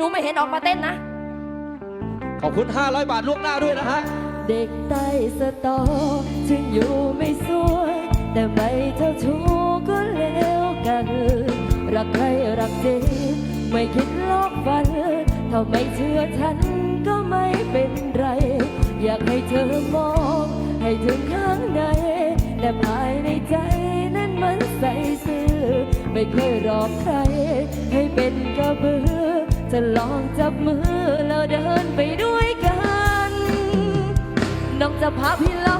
หนูไม่เห็นออกมาเต้นนะ ขอบคุณ 500 บาทล่วงหน้าด้วยนะฮะ เด็กใต้สตอถึงอยู่ไม่สวย แต่ไม่เท่าชู้ก็แล้วกัน รักใครรักจริงไม่คิดลอกฟันถ้าไม่เชื่อฉันก็ไม่เป็นไร อยากให้เธอมอง ให้ถึงข้างใน แต่ภายในใจนั้นมันใส่ซื่อไม่เคยหลอกใคร ให้เป็นกระเบือ จะลองจับมือแล้วเดินไปด้วยกัน น้องจะพาพี่ลอง